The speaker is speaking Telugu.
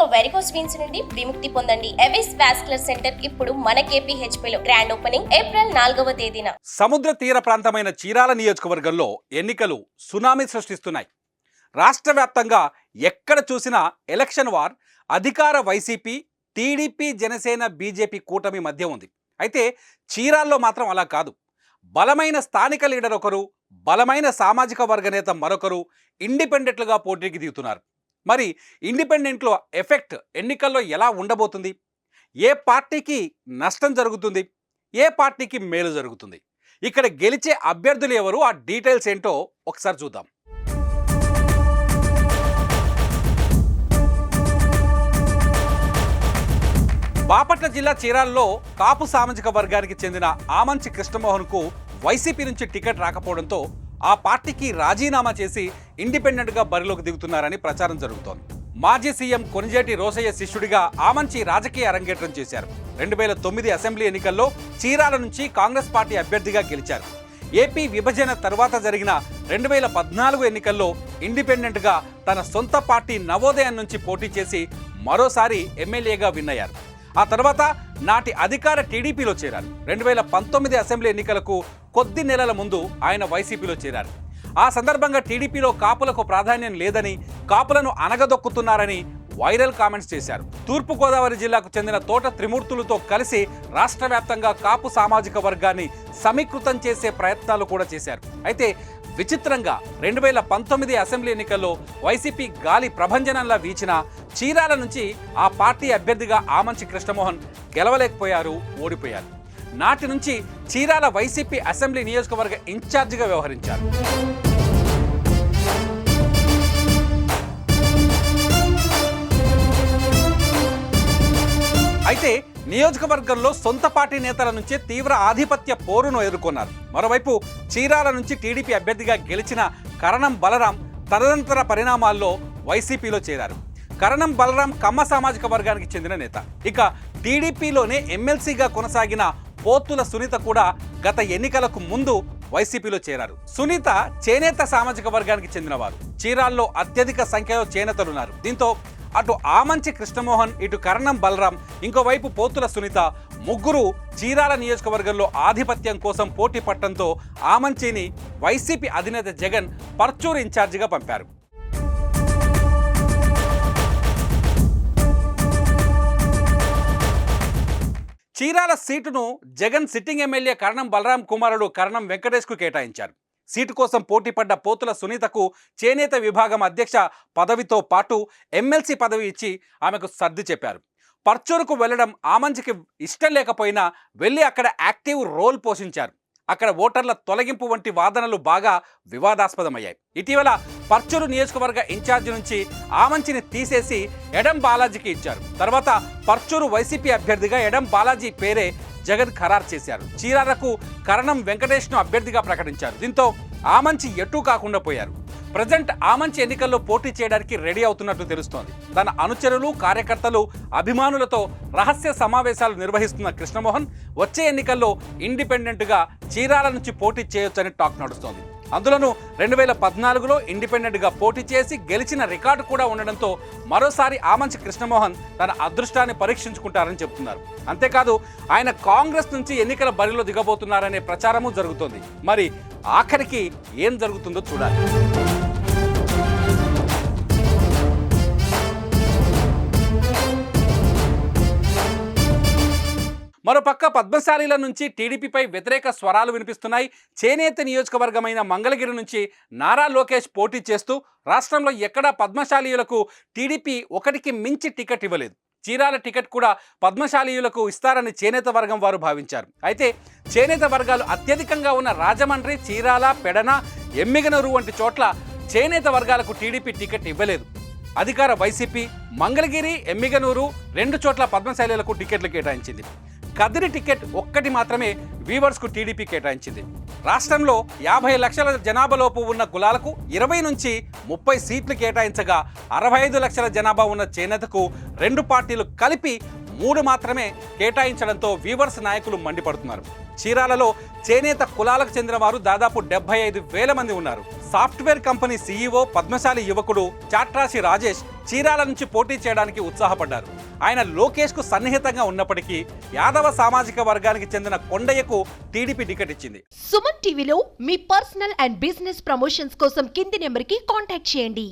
ఇక వెరికోస్ వీన్స్ నుండి విముక్తి పొందండి. ఎవిస్ వాస్కులర్ సెంటర్ ఇప్పుడు మన కేపీహెచ్పి లో గ్రాండ్ ఓపెనింగ్ ఏప్రిల్ నాలుగవ తేదీన. సముద్ర తీర ప్రాంతమైన చీరాల నియోజకవర్గంలో ఎన్నికలు సునామీ సృష్టిస్తున్నాయి. రాష్ట్ర వ్యాప్తంగా ఎక్కడ చూసినా ఎలక్షన్ వార్ అధికార వైసీపీ టీడీపీ జనసేన బీజేపీ కూటమి మధ్య ఉంది. అయితే చీరాల్లో మాత్రం అలా కాదు. బలమైన స్థానిక లీడర్ ఒకరు బలమైన సామాజిక వర్గ నేత మరొకరు ఇండిపెండెంట్లుగా పోటీకి దిగుతున్నారు. మరి ఇండిపెండెంట్లో ఎఫెక్ట్ ఎన్నికల్లో ఎలా ఉండబోతుంది? ఏ పార్టీకి నష్టం జరుగుతుంది? ఏ పార్టీకి మేలు జరుగుతుంది? ఇక్కడ గెలిచే అభ్యర్థులు ఎవరు? ఆ డీటెయిల్స్ ఏంటో ఒకసారి చూద్దాం. బాపట్ల జిల్లా చీరాల్లో కాపు సామాజిక వర్గానికి చెందిన ఆమంచి కృష్ణమోహన్కు వైసీపీ నుంచి టికెట్ రాకపోవడంతో ఆ పార్టీకి రాజీనామా చేసి ఇండిపెండెంట్గా బరిలోకి దిగుతున్నారని ప్రచారం జరుగుతోంది. మాజీ సీఎం కొనిజేటి రోసయ్య శిష్యుడిగా ఆమంచి రాజకీయ అరంగేట్రం చేశారు. రెండు వేల తొమ్మిది అసెంబ్లీ ఎన్నికల్లో చీరాల నుంచి కాంగ్రెస్ పార్టీ అభ్యర్థిగా గెలిచారు. ఏపీ విభజన తర్వాత జరిగిన రెండు వేల పద్నాలుగు ఎన్నికల్లో ఇండిపెండెంట్గా తన సొంత పార్టీ నవోదయం నుంచి పోటీ చేసి మరోసారి ఎమ్మెల్యేగా విన్ అయ్యారు ఆ తర్వాత నాటి అధికార టీడీపీలో చేరారు. రెండు వేల పంతొమ్మిది అసెంబ్లీ ఎన్నికలకు కొద్ది నెలల ముందు ఆయన వైసీపీలో చేరారు. ఆ సందర్భంగా టీడీపీలో కాపులకు ప్రాధాన్యం లేదని కాపులను అనగదొక్కుతున్నారని వైరల్ కామెంట్స్ చేశారు. తూర్పుగోదావరి జిల్లాకు చెందిన తోట త్రిమూర్తులతో కలిసి రాష్ట్ర వ్యాప్తంగా కాపు సామాజిక వర్గాన్ని సమీకృతం చేసే ప్రయత్నాలు కూడా చేశారు. అయితే విచిత్రంగా రెండు వేల పంతొమ్మిది అసెంబ్లీ ఎన్నికల్లో వైసీపీ గాలి ప్రభంజనంలా వీచిన చీరాల నుంచి ఆ పార్టీ అభ్యర్థిగా ఆమంచి కృష్ణమోహన్ గెలవలేకపోయారు ఓడిపోయారు. నాటి నుంచి చీరాల వైసీపీ అసెంబ్లీ నియోజకవర్గ ఇన్ఛార్జిగా వ్యవహరించారు. అయితే నియోజకవర్గంలో సొంత పార్టీ నేతల నుంచే తీవ్ర ఆధిపత్య పోరును ఎదుర్కొన్నారు. మరోవైపు చీరాల నుంచి టీడీపీ అభ్యర్థిగా గెలిచిన కరణం బలరాం తదనంతర పరిణామాల్లో వైసీపీలో చేరారు. కరణం బలరాం కమ్మ సామాజిక వర్గానికి చెందిన నేత. ఇక టీడీపీలోనే ఎమ్మెల్సీగా కొనసాగిన పోతుల సునీత కూడా గత ఎన్నికలకు ముందు వైసీపీలో చేరారు. సునీత చేనేత సామాజిక వర్గానికి చెందినవారు. చీరాల్లో అత్యధిక సంఖ్యలో చేనేతలున్నారు. దీంతో అటు ఆమంచి కృష్ణమోహన్ ఇటు కరణం బలరాం ఇంకోవైపు పోతుల సునీత ముగ్గురు చీరాల నియోజకవర్గంలో ఆధిపత్యం కోసం పోటీ పట్టడంతో ఆమంచిని వైసీపీ అధినేత జగన్ పర్చూరు ఇన్ఛార్జిగా పంపారు. చీరాల సీటును జగన్ సిట్టింగ్ ఎమ్మెల్యే కరణం బలరాం కుమారుడు కరణం వెంకటేష్కు కేటాయించారు. సీటు కోసం పోటీ పడ్డ పోతుల సునీతకు చేనేత విభాగం అధ్యక్ష పదవితో పాటు ఎమ్మెల్సీ పదవి ఇచ్చి ఆమెకు సర్ది చెప్పారు. పర్చూరుకు వెళ్ళడం ఆమంచికి ఇష్టం లేకపోయినా వెళ్ళి అక్కడ యాక్టివ్ రోల్ పోషించారు. అక్కడ ఓటర్ల తొలగింపు వంటి వాదనలు బాగా వివాదాస్పదమయ్యాయి. ఇటీవల పర్చూరు నియోజకవర్గ ఇన్ఛార్జి నుంచి ఆమంచిని తీసేసి ఎడం బాలాజీకి ఇచ్చారు. తర్వాత పర్చూరు వైసీపీ అభ్యర్థిగా ఎడం బాలాజీ పేరే జగన్ ఖరారు చేశారు. చీరాలకు కరణం వెంకటేష్ను అభ్యర్థిగా ప్రకటించారు. దీంతో ఆ మంచి ఎటూ కాకుండా పోయారు. ప్రజెంట్ మంచి ఎన్నికల్లో పోటీ చేయడానికి రెడీ అవుతున్నట్లు తెలుస్తోంది. తన అనుచరులు కార్యకర్తలు అభిమానులతో రహస్య సమావేశాలు నిర్వహిస్తున్న కృష్ణమోహన్ వచ్చే ఎన్నికల్లో ఇండిపెండెంట్గా చీరాల నుంచి పోటీ చేయొచ్చని టాక్ నడుస్తోంది. అందులోనూ రెండు వేల పద్నాలుగులో ఇండిపెండెంట్గా పోటీ చేసి గెలిచిన రికార్డు కూడా ఉండడంతో మరోసారి ఆమంచి కృష్ణమోహన్ తన అదృష్టాన్ని పరీక్షించుకుంటారని చెబుతున్నారు అంతేకాదు ఆయన కాంగ్రెస్ నుంచి ఎన్నికల బరిలో దిగబోతున్నారనే ప్రచారము జరుగుతోంది. మరి ఆఖరికి ఏం జరుగుతుందో చూడాలి. మరోపక్క పద్మశాలీల నుంచి టీడీపీపై వ్యతిరేక స్వరాలు వినిపిస్తున్నాయి. చేనేత నియోజకవర్గమైన మంగళగిరి నుంచి నారా లోకేష్ పోటీ చేస్తూ రాష్ట్రంలో ఎక్కడా పద్మశాలీయులకు టీడీపీ ఒకటికి మించి టికెట్ ఇవ్వలేదు. చీరాల టికెట్ కూడా పద్మశాలీయులకు ఇస్తారని చేనేత వర్గం వారు భావించారు. అయితే చేనేత వర్గాలు అత్యధికంగా ఉన్న రాజమండ్రి చీరాల పెడన ఎమ్మిగనూరు వంటి చోట్ల చేనేత వర్గాలకు టీడీపీ టికెట్ ఇవ్వలేదు. అధికార వైసీపీ మంగళగిరి ఎమ్మిగనూరు రెండు చోట్ల పద్మశాలీలకు టికెట్లు కేటాయించింది. కదిరి టికెట్ ఒక్కటి మాత్రమే వీవర్స్కు టీడీపీ కేటాయించింది. రాష్ట్రంలో యాభై లక్షల జనాభాలోపు ఉన్న కులాలకు ఇరవై నుంచి ముప్పై సీట్లు కేటాయించగా అరవై ఐదు లక్షల జనాభా ఉన్న చేనేతకు రెండు పార్టీలు కలిపి మూడు మాత్రమే కేటాయించడంతో వీవర్స్ నాయకులు మండిపడుతున్నారు. చీరాలలో చేనేత కులాలకు చెందిన వారు దాదాపు డెబ్బై ఐదు వేల మంది ఉన్నారు. సాఫ్ట్వేర్ కంపెనీ సీఈఓ పద్మశాలి యువకుడు చాట్రాసి రాజేష్ చీరాల నుంచి పోటీ చేయడానికి ఉత్సాహపడ్డారు. ఆయన లోకేష్కు సన్నిహితంగా ఉన్నప్పటికీ యాదవ సామాజిక వర్గానికి చెందిన కొండయ్యకు టీడీపీ టికెట్ ఇచ్చింది. సుమన్ టీవీలో మీ పర్సనల్ అండ్ బిజినెస్ ప్రమోషన్స్ కోసం కింది నెంబర్కి కాంటాక్ట్ చేయండి.